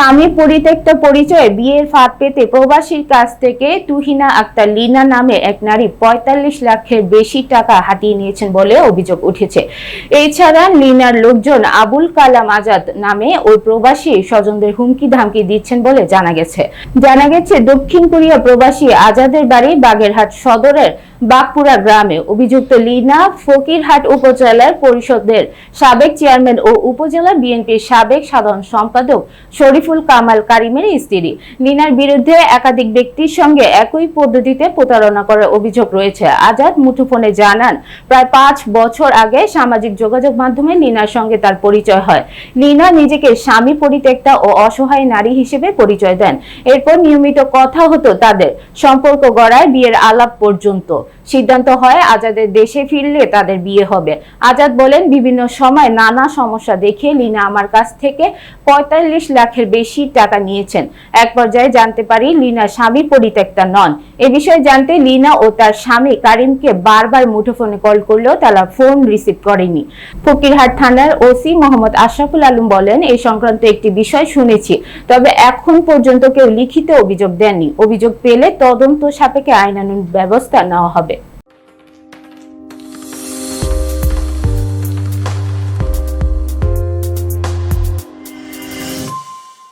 স্বামী পরিত্যক্ত পরিচয়ে বিয়ের ফাঁদ পেতে প্রবাসীর কাছ থেকে তুহিনা আক্তার লিনা নামে এক নারী পঁয়তাল্লিশ লাখের বেশি টাকা হাতিয়ে নিয়েছেন বলে অভিযোগ উঠেছে। এছাড়া লিনার লোকজন আবুল কালাম আজাদ নামে ওই প্রবাসী স্বজনদের হুমকি ধামকি দিচ্ছেন বলে জানা গেছে। জানা গেছে, দক্ষিণ কোরিয়া প্রবাসী আজাদের বাড়ি বাগেরহাট সদরের বাগপুরা গ্রামে। অভিযুক্ত লিনা ফকিরহাট উপজেলার পরিষদের সাবেক চেয়ারম্যান ও উপজেলা বিএনপির সাবেক সাধারণ সম্পাদক শরীফুল কামাল কারিমের স্ত্রী। লিনার বিরুদ্ধে একাধিক ব্যক্তির সঙ্গে একই পদ্ধতিতে প্রতারণা করার অভিযোগ রয়েছে। আজাদ মুঠোফোনে জানান, প্রায় পাঁচ বছর আগে সামাজিক যোগাযোগ মাধ্যমে নিনার সঙ্গে তার পরিচয় হয়। নিনা নিজেকে স্বামী পরিত্যক্তা ও অসহায় নারী হিসেবে পরিচয় দেন। এরপর নিয়মিত কথা হতো তাদের। সম্পর্ক গড়ায় বিয়ের আলাপ পর্যন্ত। সিদ্ধান্ত হয় আজাদের দেশে ফিরলে তাদের বিয়ে হবে। আজাদ বলেন, বিভিন্ন সময় নানা সমস্যা দেখে লিনা আমার কাছ থেকে পঁয়তাল্লিশ লাখের বেশি টাকা নিয়েছেন। এক পর্যায়ে জানতে পারি লিনা স্বামী পরিত্যক্তা নন। এ বিষয়ে জানতে লিনা ও তার স্বামী কারিমকে বারবার মুঠোফোনে কল করলেও তারা ফোন রিসিভ করেনি। ফকিরহাট থানার ওসি মোহাম্মদ আশরাফুল আলম বলেন এই সংক্রান্ত একটি বিষয় শুনেছি, তবে এখন পর্যন্ত কেউ লিখিত অভিযোগ দেননি। অভিযোগ পেলে তদন্ত সাপেক্ষে আইনানুগ ব্যবস্থা নেওয়া হবে।